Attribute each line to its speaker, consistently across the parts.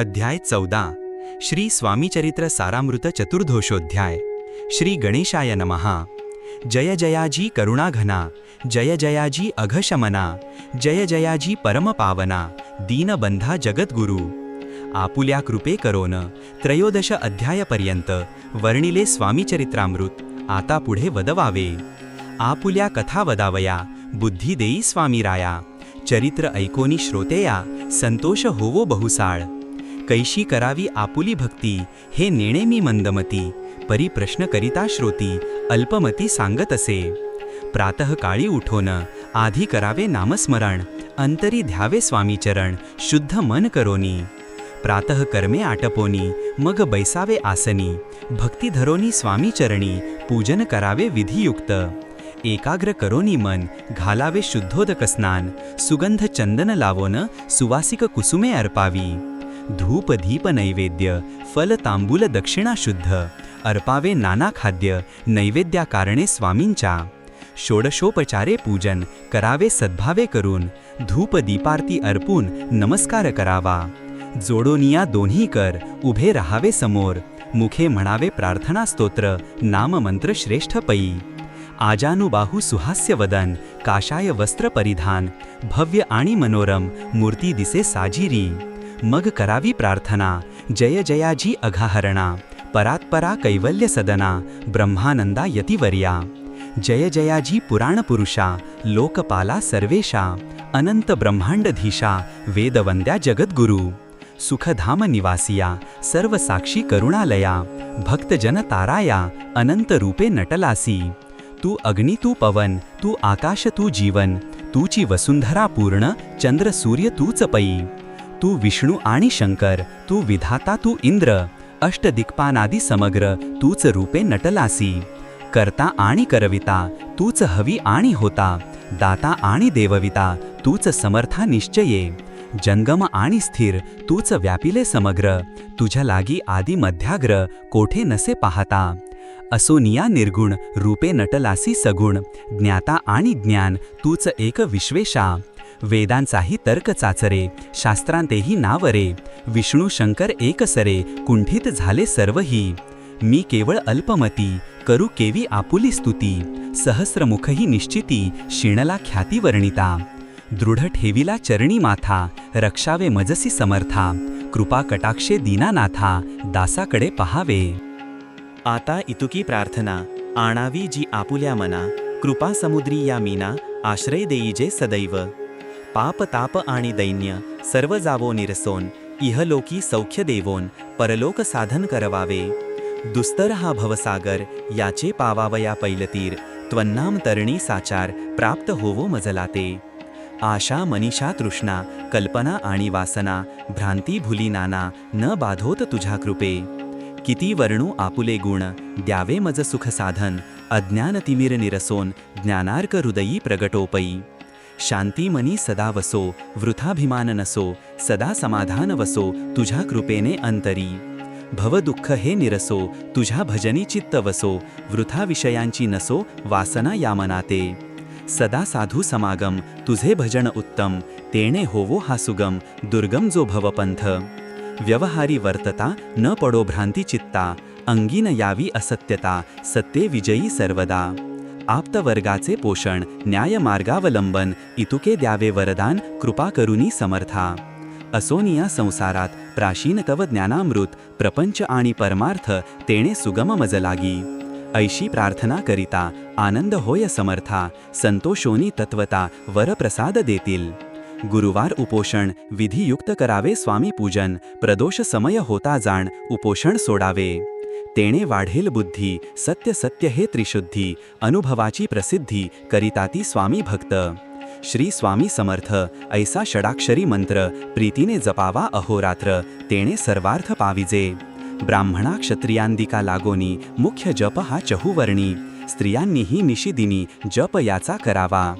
Speaker 1: अध्याय चौदा. श्री स्वामीचरित्र सारामृत चतुर्दोषोध्याय. श्री गणेशाय नमहा जय जयाजी करुणाघना. जय जयाजी अघशमना. जय जयाजी परमपावना. दीनबंधा जगद्गुरु. आपुल्या कृपे करोन. त्रयोदश अध्यायपर्यंत वर्णिले स्वामीचरित्रामृत. आता पुढे वदवावे. आपुल्या कथा वदावया. बुद्धी देई स्वामीराया. चरित्र ऐकोनी श्रोतेया. संतोष होवो बहुसाळ. कैशी करावी आपुली भक्ती हे नेणे मी मंदमती. परी प्रश्न करिता श्रोती अल्पमती सांगत असे. प्रातः काळी उठोन आधी करावे नामस्मरण अंतरी ध्यावे स्वामीचरण शुद्ध मन करोनी. प्रातः कर्मे आटपोनी मग बैसावे आसनी. भक्ती धरोनी स्वामीचरणी पूजन करावे विधियुक्त. एकाग्र करोनी मन घालावे शुद्धोदक स्नान सुगंध चंदन लावोन सुवासिक कुसुमे अर्पावी. धूपधीप नैवेद्य फल तांबूल दक्षिणाशुद्ध अर्पावे नाना खाद्य नैवेद्या कारणे स्वामींच्या। षोडशोपचारे पूजन करावे सद्भावे करून धूप दीपारती अर्पून नमस्कार करावा। जोडोनिया दोन्ही कर उभे राहावे समोर मुखे म्हणावे प्रार्थना स्तोत्र नाममंत्र श्रेष्ठ पै। आजानुबाहू सुहास्य वदन काशाय वस्त्र परिधान भव्य आणि मनोरम मूर्ती दिसे साजिरी। मग करावी प्रार्थना. जय जयाजी अघाहरणा. परात्परा कैवल्य सदना. ब्रह्मानंदा यतिवर्या. जय जयाजी पुराणपुरुषा. लोकपाला सर्वेशा. अनंत ब्रह्मांडधीशा वेदवंद्या जगद्गुरु. सुखधाम निवासिया. सर्व साक्षी करुणालया. भक्तजन ताराया. अनंत रूपे नटलासी. तू अग्नी तू पवन तू आकाश तू जीवन. तूची वसुंधरा पूर्ण. चंद्र सूर्य तूच पई तू विष्णू आणि शंकर तू विधाता तू इंद्र अष्टदिक्पानादी समग्र तूच रूपे नटलासी. करता आणि करविता तूच हवी आणि होता. दाता आणि देवविता तूच समर्था निश्चये. जंगम आणि स्थिर तूच व्यापिले समग्र. तुझ्या लागी आदी मध्याग्र कोठे नसे पाहता. असोनिया निर्गुण रूपे नटलासी सगुण. ज्ञाता आणि ज्ञान तूच एक विश्वेशा. वेदांचाही तर्क चाचरे शास्त्रांतेही नावरे. विष्णू शंकर एकसरे कुंठित झाले सर्वही. मी केवळ अल्पमती करू केवी आपुली स्तुती. सहस्रमुखही निश्चिती शिणला ख्याती वर्णिता. दृढ ठेविला चरणी माथा रक्षावे मजसी समर्था. कृपा कटाक्षे दीनानाथा दासाकडे पहावे.
Speaker 2: आता इतुकी प्रार्थना आणावी जी आपुल्या मना. कृपा समुद्री या मीना आश्रय देई जे सदैव. पाप ताप आणि दैन्य सर्व जावो निरसोन इहलोकी सौख्य देवोन परलोक साधन करवावे. दुस्तर हा भवसागर याचे पावावया पैलतीर त्वन्नाम तरणी साचार प्राप्त होवो मजलाते. आशा मनीषा तृष्णा कल्पना आणि वासना भ्रांती भुली नाना न बाधोत तुझ्या कृपे. किती वर्णू आपुले गुण द्यावे मज सुख साधन अज्ञान तिमिर निरसोन ज्ञानार्क हृदयी प्रगटोपई शांतीमनी सदा वसो वृथाभिमान नसो सदा समाधान वसो तुझ्या कृपेने अंतरी. भवदुःख हे निरसो तुझ्या भजनी चित्त वसो वृथा विषयांची नसो वासना यामनाते. सदा साधू समागम तुझे भजन उत्तम तेणे होवो हा सुगम दुर्गम जो भवपंथ. व्यवहारी वर्तता न पडो भ्रांती चित्ता अंगीन यावी असत्यता सत्ये विजयी सर्वदा. आप्तवर्गाचे पोषण न्यायमार्गावलंबन इतुके द्यावे वरदान कृपा करुनी समर्था. असोनिया संसारात प्राचीन तव ज्ञानामृत प्रपंच आणि परमार्थ तेणे सुगम मज लागी ऐशी प्रार्थना करिता आनंद होय समर्था संतोषोनी तत्वता वरप्रसाद देतील. गुरुवार उपोषण विधियुक्त करावे स्वामी पूजन प्रदोष समय होता जाण उपोषण सोडावे. तेणे वाढेल बुद्धी सत्य सत्य हे त्रिशुद्धी अनुभवाची प्रसिद्धी करिता ती स्वामी भक्त. श्री स्वामी समर्थ ऐसा षडाक्षरी मंत्र प्रीतीने जपावा अहोरात्र तेणे सर्वार्थ पाविजे. ब्राह्मणा क्षत्रियांदिका लागोनी मुख्य जप हा चहुवर्णी स्त्रियांनीही निशिदिनी जप याचा करावा.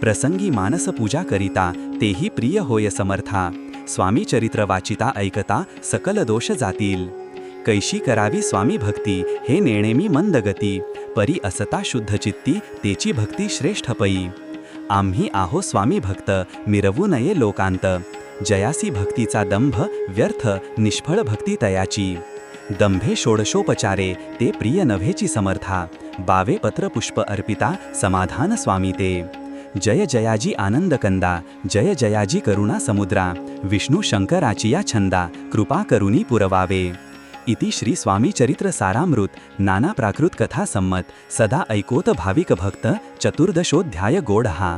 Speaker 2: प्रसंगी मानस पूजा करिता तेही प्रिय होय समर्था स्वामी चरित्र वाचिता ऐकता सकल दोष जातील. कैशी करावी स्वामी भक्ती? हे नेणेमी मंदगती परी असता शुद्ध चित्ती, तेची भक्ती श्रेष्ठ पई. आम्ही आहो स्वामी भक्त, मिरवू नये लोकांत. जयासी भक्तीचा दंभ, व्यर्थ, निष्फळ भक्ती तयाची. दंभे षोडशोपचारे, ते प्रिय नव्हेची समर्था. बावे पत्र पुष्प अर्पिता, समाधान स्वामी ते. जय जयाजी आनंद कंदा, जय जयाजी करुणा समुद्रा. विष्णू शंकराची या छंदा, कृपा करुणी पुरवावे. इति श्री स्वामी चरित्र सारामृत नाना प्राकृत कथा संमत सदा ऐकोत भाविक भक्त चतुर्दशोध्याय गोडहा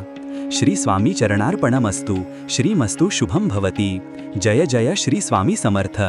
Speaker 2: श्री स्वामी चरणार्पणमस्तु श्रीमस्तु शुभम भवती। जय जय श्री स्वामी समर्थ।